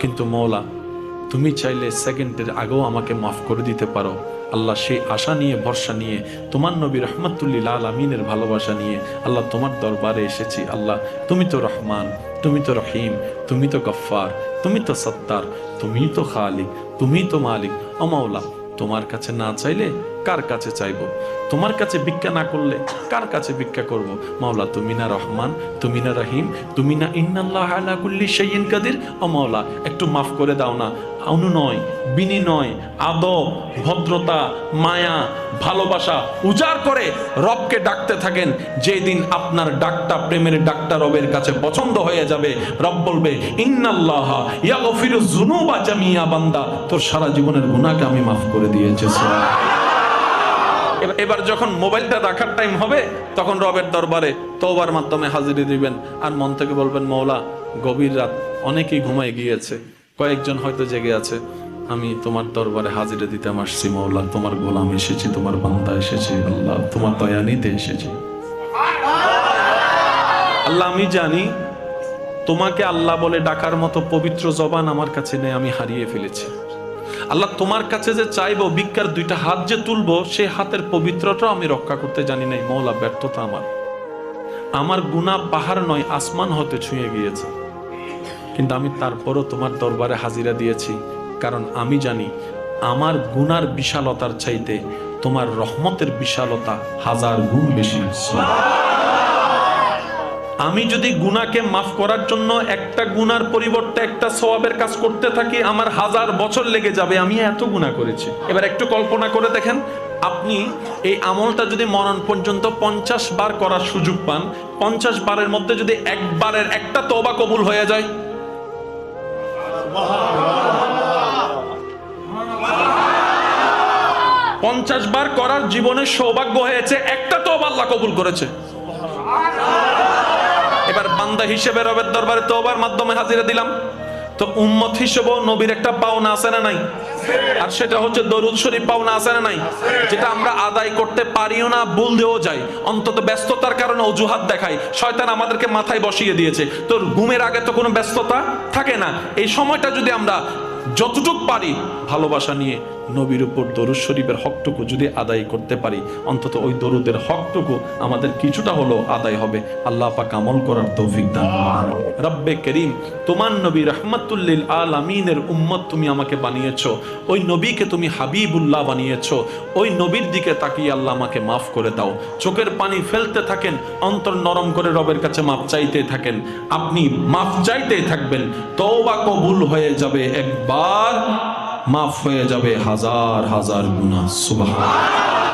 কিন্তু মৌলা তুমি চাইলে সেকেন্ডের আগেও আমাকে মাফ করে দিতে পারো। আল্লাহ সেই আশা নিয়ে, ভরসা নিয়ে, তোমার নবী রহমতুল্লিল আলমিনের ভালোবাসা নিয়ে আল্লাহ তোমার দরবারে এসেছি। আল্লাহ, তুমি তো রহমান, তুমি তো রহিম, তুমি তো গফ্ফার, তুমি তো সত্তার, তুমি তো খালিক, তুমি তো মালিক। ও মাওলা, তোমার কাছে না চাইলে কার কাছে চাইব? তোমার কাছে ভিক্ষা না করলে কার কাছে ভিক্ষা করব? মাওলা, তুমি না রহমান, তুমি না রহিম, তুমি না ইন্নাল্লাহ আলা কুল্লি শাইইন কাদির। ও মাওলা, একটু মাফ করে দাও না। অনুনয় বিনিময় আদব, ভদ্রতা, মায়া, ভালোবাসা উজাড় করে রবকে ডাকতে থাকেন। যেই দিন আপনার ডাকটা প্রেমের ডাকটা রবের কাছে পছন্দ হয়ে যাবে, রব বলবে, ইন্নাল্লাহ ইয়াগফিরু যুনুবা জামিয়া, বান্দা, তোর সারা জীবনের গুনাহকে আমি মাফ করে দিয়েছি এবার- এবার যখন মোবাইলটা রাখার টাইম হবে, তখন রবের দরবারে তোবার মাধ্যমে হাজিরি দিবেন। আর মন থেকে বলবেন, মৌলা, গভীর রাত, অনেকেই ঘুমায় গিয়েছে। কয়েকজন হয়তো জেগে আছে। আমি তোমার দরবারে হাজিরে দিতে আসছি, মৌলা। তোমার গোলাম এসেছি, তোমার বান্দা এসেছি, আল্লাহ। তোমার দয়া নিতে এসেছি। আল্লাহ, আমি জানি তোমাকে আল্লাহ বলে ডাকার মতো পবিত্র জবান আমার কাছে নেই, আমি হারিয়ে ফেলেছি। আল্লাহ তোমার কাছে যে চাইব, ভিক্ষার দুইটা হাত যে তুলবো, সে হাতের পবিত্রটাও আমি রক্ষা করতে জানি নাই, মৌলা, ব্যর্থতা আমার। আমার গুণা পাহাড় নয়, আসমান হতে ছুঁয়ে গিয়েছে। কিন্তু আমি তারপরও তোমার দরবারে হাজিরা দিয়েছি, কারণ আমি জানি আমার গুনার বিশালতার চাইতে তোমার রহমতের বিশালতা হাজার গুণ বেশি। আমি যদি গুনাকে মাফ করার জন্য একটা গুনার পরিবর্তে একটা সওয়াবের কাজ করতে থাকি, আমার হাজার বছর লেগে যাবে, আমি এত গুনাহ করেছি। এবার একটু কল্পনা করে দেখেন, আপনি এই আমলটা যদি মরণ পর্যন্ত পঞ্চাশ বার করার সুযোগ পান, পঞ্চাশ বারের মধ্যে যদি একবারের একটা তবা কবুল হয়ে যায়। পঞ্চাশ বার করার জীবনে সৌভাগ্য হয়েছে, একটা তো আল্লাহ কবুল করেছে। বান্দা হিসেবে রবের দরবারে তোবার মাধ্যমে হাজিরা দিলাম। তো উম্মত হিসেবেও নবীর একটা পাওনা আছে না নাই? আর সেটা হচ্ছে দরুদ শরীফ পাওনা আছে না নাই? যেটা আমরা আদায় করতে পারিও না, ভুল দিয়েও যাই। অন্তত ব্যস্ততার কারণে অজুহাত দেখাই। শয়তান আমাদেরকে মাথায় বসিয়ে দিয়েছে। তোর ঘুমের আগে তো কোনো ব্যস্ততা থাকে না। এই সময়টা যদি আমরা যতটুক পারি ভালোবাসা নিয়ে নবীর উপর দরুদ শরীফের হকটুকু যদি আদায় করতে পারি অন্তত ওই দরুদের হকটুকু আমাদের কিছুটা হলেও আদায় হবে। আল্লাহ পাক আমল করার তৌফিক দান করুন। রব্বে করিম তোমার নবী রহমাতুল্লিল আলামিনের উম্মত তুমি আমাকে বানিয়েছো। ওই নবীকে তুমি হাবিবুল্লাহ বানিয়েছো। ওই নবীর দিকে তাকিয়ে আল্লাহ আমাকে মাফ করে দাও। চোখের পানি ফেলতে থাকেন অন্তর নরম করে রবের কাছে মাফ চাইতে থাকেন। আপনি মাফ চাইতেই থাকবেন তওবা কবুল হয়ে যাবে একবার। মাফ হয়ে যাবে হাজার হাজার গুণা সুবহান